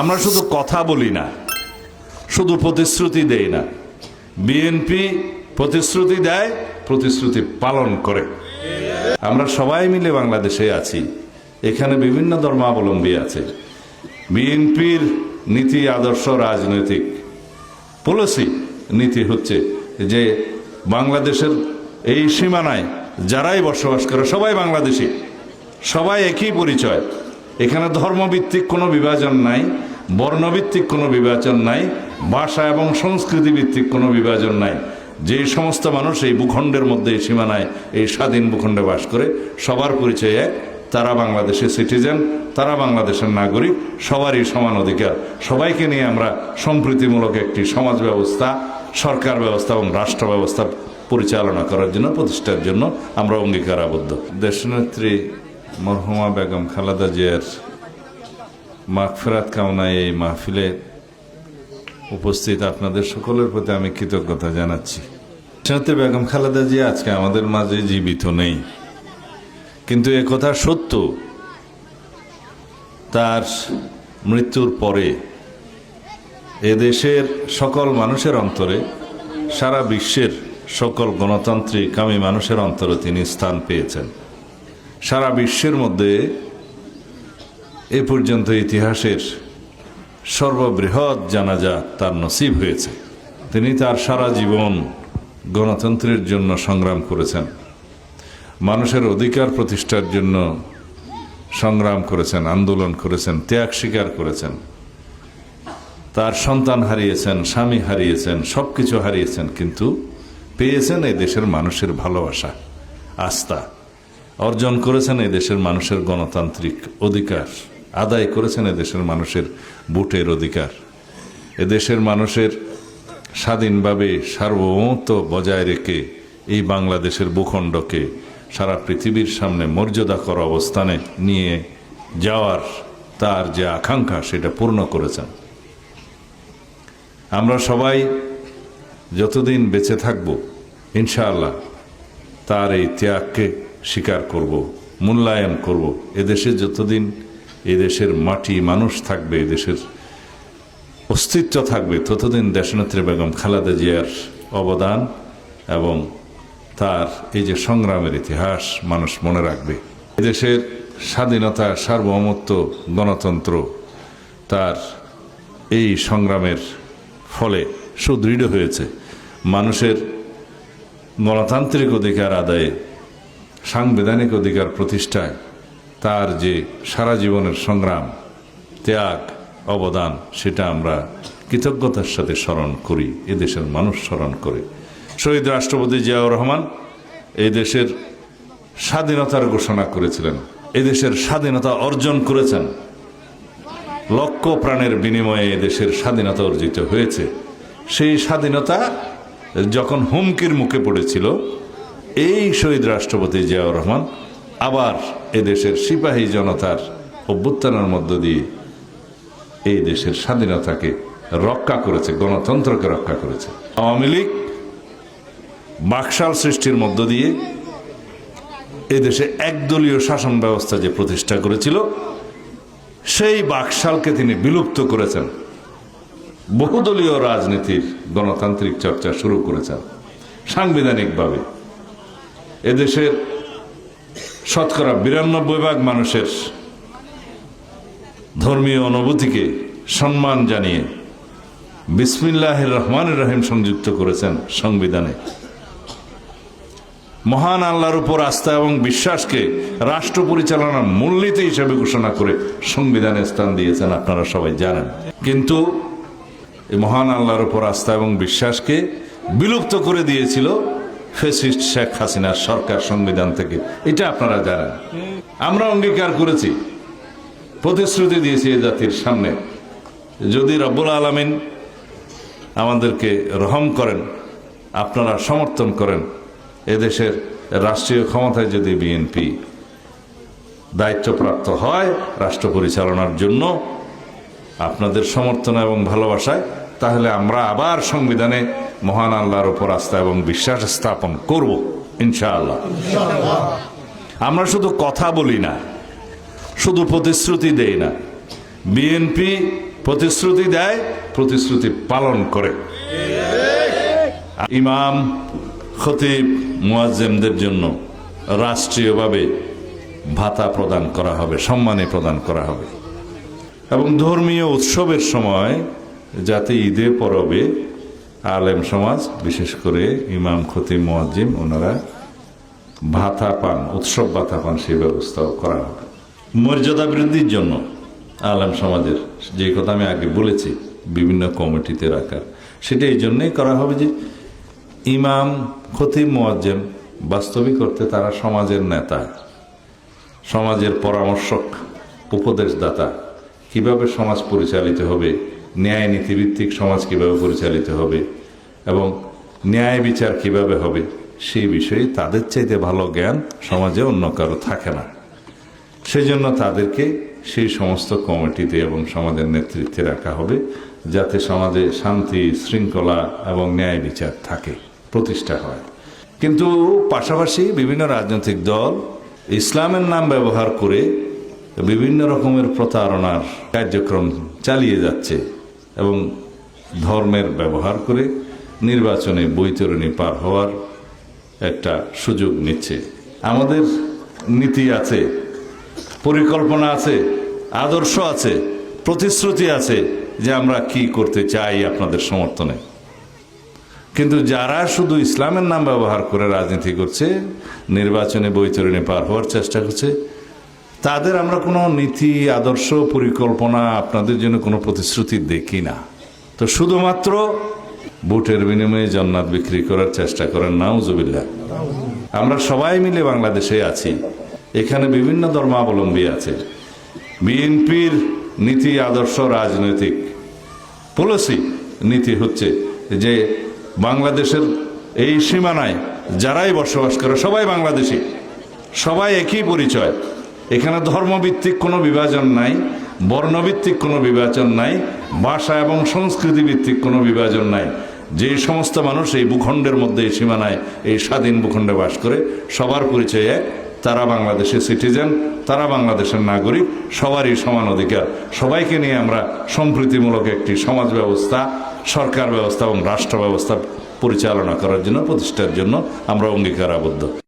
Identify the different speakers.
Speaker 1: আমরা শুধু কথা বলি না, শুধু প্রতিশ্রুতি দেই না। বিএনপি প্রতিশ্রুতি দেয়, প্রতিশ্রুতি পালন করে। আমরা সবাই মিলে বাংলাদেশে আছি। এখানে বিভিন্ন ধর্মাবলম্বী আছে। বিএনপির নীতি, আদর্শ, রাজনৈতিক পলিসি নীতি হচ্ছে যে বাংলাদেশের এই সীমানায় যারাই বসবাস করে সবাই বাংলাদেশি, সবাই একই পরিচয়। এখানে ধর্মভিত্তিক কোনো বিভাজন নাই, বর্ণভিত্তিক কোনো বিভাজন নাই, ভাষা এবং সংস্কৃতি ভিত্তিক কোনো বিভাজন নাই। যে সমস্ত মানুষ এই ভূখণ্ডের মধ্যে, এই সীমানায়, এই স্বাধীন ভূখণ্ডে বাস করে, সবার পরিচয় এক, তারা বাংলাদেশের সিটিজেন তারা বাংলাদেশের নাগরিক, সবারই সমান অধিকার। সবাইকে নিয়ে আমরা সম্প্রীতিমূলক একটি সমাজ ব্যবস্থা, সরকার ব্যবস্থা এবং রাষ্ট্র ব্যবস্থা পরিচালনা করার জন্য, প্রতিষ্ঠার জন্য আমরা অঙ্গীকারাবদ্ধ। দেশনেত্রী মরহুমা বেগম খালেদা জিয়ার মাগফেরাত কামনায় এই মাহফিলে উপস্থিত আপনাদের সকলের প্রতি আমি কৃতজ্ঞতা জানাচ্ছি। দেশনেত্রী বেগম খালেদা জিয়া আজকে আমাদের মাঝে জীবিত নেই। কিন্তু এ কথা সত্য, তার মৃত্যুর পরে এদেশের সকল মানুষের অন্তরে, সারা বিশ্বের সকল গণতান্ত্রিক আমি মানুষের অন্তরে তিনি স্থান পেয়েছেন। সারা বিশ্বের মধ্যে এ পর্যন্ত ইতিহাসের সর্ববৃহৎ জানাজা তার নসিব হয়েছে। তিনি তার সারা জীবন গণতন্ত্রের জন্য সংগ্রাম করেছেন। মানুষের অধিকার প্রতিষ্ঠার জন্য সংগ্রাম করেছেন, আন্দোলন করেছেন, ত্যাগ স্বীকার করেছেন। তার সন্তান হারিয়েছেন, স্বামী হারিয়েছেন সব কিছু হারিয়েছেন, কিন্তু পেয়েছেন এই দেশের মানুষের ভালোবাসা, আস্থা। অর্জন করেছেন এই দেশের মানুষের গণতান্ত্রিক অধিকার। আদায় করেছেন দেশের মানুষের ভোটের অধিকার। এদেশের মানুষের স্বাধীনভাবে সার্বভৌমত্ব বজায় রেখে এই বাংলাদেশের ভূখণ্ডকে সারা পৃথিবীর সামনে মর্যাদাকর অবস্থানে নিয়ে যাওয়ার তার যে আকাঙ্ক্ষা, সেটা পূর্ণ করেছেন। আমরা সবাই যতদিন বেঁচে থাকব, ইনশাআল্লাহ তার এই ত্যাগকে স্বীকার করব, মূল্যায়ন করব। এদেশে যতদিন এদেশের মাটি মানুষ থাকবে এদেশের অস্তিত্ব থাকবে, ততদিন দেশনেত্রী বেগম খালেদা জিয়ার অবদান এবং তার এই যে সংগ্রামের ইতিহাস মানুষ মনে রাখবে। এদেশের স্বাধীনতা, সার্বভৌমত্ব, গণতন্ত্র তার এই সংগ্রামের ফলে সুদৃঢ় হয়েছে। মানুষের গণতান্ত্রিক অধিকার আদায়ে সাংবিধানিক অধিকার প্রতিষ্ঠায় তার যে সারা জীবনের সংগ্রাম, ত্যাগ, অবদান, সেটা আমরা কৃতজ্ঞতার সাথে স্মরণ করি এদেশের মানুষ স্মরণ করে। শহীদ রাষ্ট্রপতি জিয়াউর রহমান এই দেশের স্বাধীনতার ঘোষণা করেছিলেন এদেশের স্বাধীনতা অর্জন করেছেন। লক্ষ প্রাণের বিনিময়ে এদেশের স্বাধীনতা অর্জিত হয়েছে। সেই স্বাধীনতা যখন হুমকির মুখে পড়েছিল এই শহীদ রাষ্ট্রপতি জিয়াউর রহমান আবার এদেশের সিপাহী জনতার অভ্যুত্থানের মধ্য দিয়ে এই দেশের স্বাধীনতাকে রক্ষা করেছে, গণতন্ত্রকে রক্ষা করেছে। আওয়ামী লীগ বাকশাল সৃষ্টির মধ্য দিয়ে এদেশে একদলীয় শাসন ব্যবস্থা যে প্রতিষ্ঠা করেছিল, সেই বাকশালকে তিনি বিলুপ্ত করেছেন। বহুদলীয় রাজনীতির গণতান্ত্রিক চর্চা শুরু করেছেন। সাংবিধানিকভাবে এদেশের শতকরা বিরানব্বই ভাগ মানুষের ধর্মীয় অনুভূতিকে সম্মান জানিয়ে বিসমিল্লাহ রহমান রহিম সংযুক্ত করেছেন সংবিধানে। মহান আল্লাহর উপর আস্থা এবং বিশ্বাসকে রাষ্ট্র পরিচালনার মূলনীতি হিসেবে ঘোষণা করে সংবিধানে স্থান দিয়েছেন, আপনারা সবাই জানেন। কিন্তু মহান আল্লাহর উপর আস্থা এবং বিশ্বাসকে বিলুপ্ত করে দিয়েছিল ফেসিস্ট শেখ হাসিনার সরকার সংবিধান থেকে। এটা আপনারা জানেন। আমরা অঙ্গীকার করেছি। প্রতিশ্রুতি দিয়েছি এই জাতির সামনে। যদি রব্বুল আলমিন আমাদেরকে রহম করেন, আপনারা সমর্থন করেন, এদেশের রাষ্ট্রীয় ক্ষমতায় যদি বিএনপি দায়িত্বপ্রাপ্ত হয় রাষ্ট্র পরিচালনার জন্য আপনাদের সমর্থন এবং ভালোবাসায়, তাহলে আমরা আবার সংবিধানে মহান আল্লাহর উপর আস্থা এবং বিশ্বাস স্থাপন করব, ইনশাআল্লাহ। আমরা শুধু কথা বলি না, শুধু প্রতিশ্রুতি দেই না। বিএনপি প্রতিশ্রুতি দেয়, প্রতিশ্রুতি পালন করে। ইমাম, খতিব, মুয়াজ্জেমদের জন্য রাষ্ট্রীয়ভাবে ভাতা প্রদান করা হবে, সম্মানে প্রদান করা হবে। এবং ধর্মীয় উৎসবের সময় যাতে ঈদে পরবে আলেম সমাজ, বিশেষ করে ইমাম, খতিব মুয়াজ্জিম ওনারা ভাতা পান, উৎসব ভাতা পান, সেই ব্যবস্থাও করা হবে। মর্যাদা বৃদ্ধির জন্য আলেম সমাজের, যে কথা আমি আগে বলেছি, বিভিন্ন কমিটিতে রাখা। সেটা এই জন্যই করা হবে যে ইমাম, খতিব মোয়াজ্জেম বাস্তবিক করতে তারা সমাজের নেতা, সমাজের পরামর্শক, উপদেশদাতা। কীভাবে সমাজ পরিচালিত হবে ন্যায় নীতিভিত্তিক সমাজ কীভাবে পরিচালিত হবে এবং ন্যায় বিচার কীভাবে হবে, সেই বিষয়ে তাদের চাইতে ভালো জ্ঞান সমাজে অন্য কারও থাকে না। সেই জন্য তাদেরকে সেই সমস্ত কমিটিতে এবং সমাজের নেতৃত্বে রাখা হবে যাতে সমাজে শান্তি, শৃঙ্খলা এবং ন্যায় বিচার থাকে, প্রতিষ্ঠা হয়। কিন্তু পাশাপাশি বিভিন্ন রাজনৈতিক দল ইসলামের নাম ব্যবহার করে বিভিন্ন রকমের প্রতারণার কার্যক্রম চালিয়ে যাচ্ছে। এবং ধর্মের ব্যবহার করে নির্বাচনে বৈতরণী পার হওয়ার একটা সুযোগ নিচ্ছে। আমাদের নীতি আছে, পরিকল্পনা আছে, আদর্শ আছে, প্রতিশ্রুতি আছে যে আমরা কি করতে চাই আপনাদের সমর্থনে। কিন্তু যারা শুধু ইসলামের নাম ব্যবহার করে রাজনীতি করছে, নির্বাচনে বৈতরণী পার হওয়ার চেষ্টা করছে তাদের আমরা কোনো নীতি, আদর্শ, পরিকল্পনা আপনাদের জন্য কোনো প্রতিশ্রুতি দেখি না। তো শুধুমাত্র ভোটের বিনিময়ে জান্নাত বিক্রি করার চেষ্টা করেন নাউজুবিল্লাহ আমরা সবাই মিলে বাংলাদেশে আছি। এখানে বিভিন্ন ধর্মাবলম্বী আছে। বিএনপির নীতি, আদর্শ, রাজনৈতিক পলিসি নীতি হচ্ছে যে বাংলাদেশের এই সীমানায় যারাই বসবাস করে সবাই বাংলাদেশি, সবাই একই পরিচয়। এখানে ধর্মভিত্তিক কোনো বিভাজন নাই, বর্ণভিত্তিক কোনো বিভাজন নাই, ভাষা এবং সংস্কৃতি ভিত্তিক কোনো বিভাজন নাই। যে সমস্ত মানুষ এই ভূখণ্ডের মধ্যে, এই সীমানায়, এই স্বাধীন ভূখণ্ডে বাস করে, সবার পরিচয় এক, তারা বাংলাদেশের সিটিজেন, তারা বাংলাদেশের নাগরিক, সবারই সমান অধিকার। সবাইকে নিয়ে আমরা সম্প্রীতিমূলক একটি সমাজ ব্যবস্থা, সরকার ব্যবস্থা এবং রাষ্ট্র ব্যবস্থা পরিচালনা করার জন্য, প্রতিষ্ঠার জন্য আমরা অঙ্গীকারাবদ্ধ।